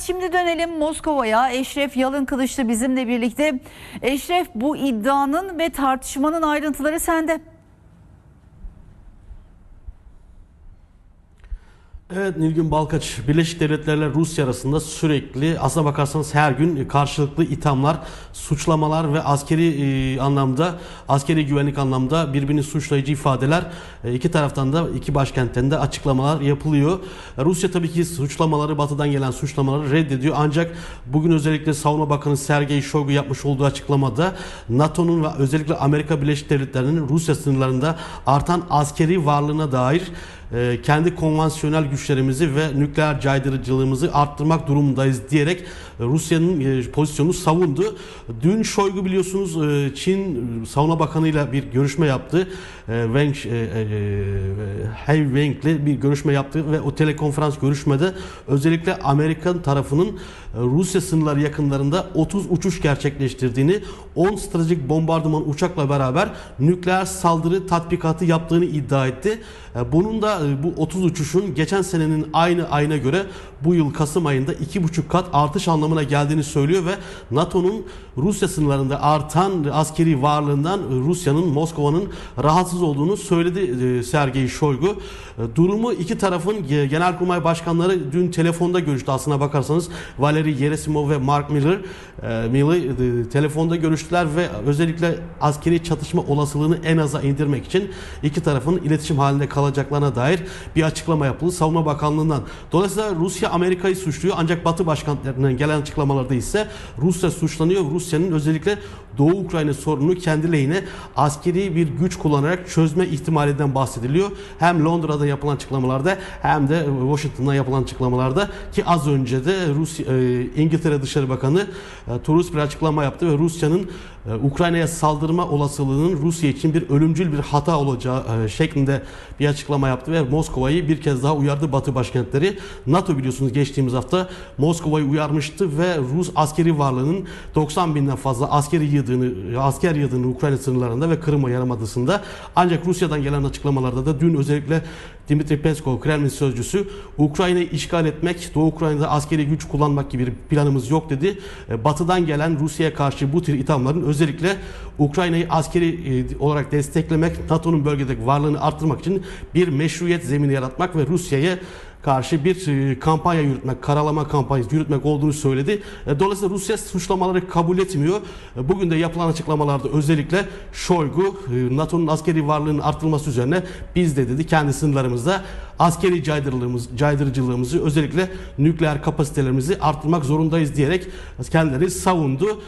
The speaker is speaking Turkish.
şimdi dönelim Moskova'ya. Eşref Yalın Kılıçlı bizimle birlikte. Eşref bu iddianın ve tartışmanın ayrıntıları sende. Evet Nilgün Balkaç, Birleşik Devletler ile Rusya arasında sürekli aslına bakarsanız her gün karşılıklı ithamlar, suçlamalar ve askeri e, anlamda, askeri güvenlik anlamda birbirini suçlayıcı ifadeler e, iki taraftan da iki başkentten de açıklamalar yapılıyor. E, Rusya tabii ki suçlamaları, batıdan gelen suçlamaları reddediyor ancak bugün özellikle Savunma Bakanı Sergey Shoigu yapmış olduğu açıklamada NATO'nun ve özellikle Amerika Birleşik Devletleri'nin Rusya sınırlarında artan askeri varlığına dair e, kendi konvansiyonel güçlerimizi ve nükleer caydırıcılığımızı arttırmak durumundayız diyerek e, Rusya'nın e, pozisyonunu savundu. Dün Şoygu biliyorsunuz e, Çin e, Savunma Bakanı ile bir görüşme yaptı. E, Wang e, e, He Wang ile bir görüşme yaptı ve o telekonferans görüşmede özellikle Amerikan tarafının e, Rusya sınırları yakınlarında 30 uçuş gerçekleştirdiğini, 10 stratejik bombardıman uçakla beraber nükleer saldırı tatbikatı yaptığını iddia etti. E, Bunun da e, bu 30 uçuşun geçen senenin aynı ayına göre bu yıl Kasım ayında 2,5 kat artış anlamına geldiğini söylüyor ve NATO'nun Rusya sınırlarında artan askeri varlığından Rusya'nın Moskova'nın rahatsız olduğunu söyledi e, Sergey Shoigu. E, Durumu iki tarafın genelkurmay başkanları dün telefonda görüştü aslına bakarsanız Valery Gerasimov ve Mark Miller e, Miller telefonda görüştüler ve özellikle askeri çatışma olasılığını en aza indirmek için iki tarafın iletişim halinde kalacaklarına dair bir açıklama yapıldı Savunma Bakanlığı'ndan. Dolayısıyla Rusya Amerika'yı suçluyor ancak Batı başkanlarından gelen açıklamalarda ise Rusya suçlanıyor. Rusya'nın özellikle Doğu Ukrayna sorununu kendi lehine askeri bir güç kullanarak çözme ihtimalinden bahsediliyor. Hem Londra'da yapılan açıklamalarda hem de Washington'da yapılan açıklamalarda ki az önce de Rusya e, İngiltere Dışişleri Bakanı e, Turus bir açıklama yaptı ve Rusya'nın e, Ukrayna'ya saldırma olasılığının Rusya için bir ölümcül bir hata olacağı şeklinde bir açıklama yaptı ve Moskova'yı bir kez daha uyardı Batı başkentleri. NATO biliyorsunuz geçtiğimiz hafta Moskova'yı uyarmıştı ve Rus askeri varlığının 90 binden fazla askeri yığdığını, asker yığdığını Ukrayna sınırlarında ve Kırım Yarımadası'nda. Ancak Rusya'dan gelen açıklamalarda da dün özellikle Dimitri Peskov, Kremlin sözcüsü Ukrayna'yı işgal etmek, Doğu Ukrayna'da askeri güç kullanmak gibi bir planımız yok dedi. E, Batı'dan gelen Rusya'ya karşı bu tür ithamların özellikle Ukrayna'yı askeri e, olarak desteklemek, NATO'nun bölgedeki varlığını arttırmak için bir meşruiyet zemini yaratmak ve Rusya'ya karşı bir e, kampanya yürütmek, karalama kampanyası yürütmek olduğunu söyledi. E, Dolayısıyla Rusya suçlamaları kabul etmiyor. Bugün de yapılan açıklamalarda özellikle Şoygu NATO'nun askeri varlığının artırılması üzerine biz de dedi kendi sınırlarımızda askeri caydırıcılığımız, caydırıcılığımızı özellikle nükleer kapasitelerimizi arttırmak zorundayız diyerek kendileri savundu.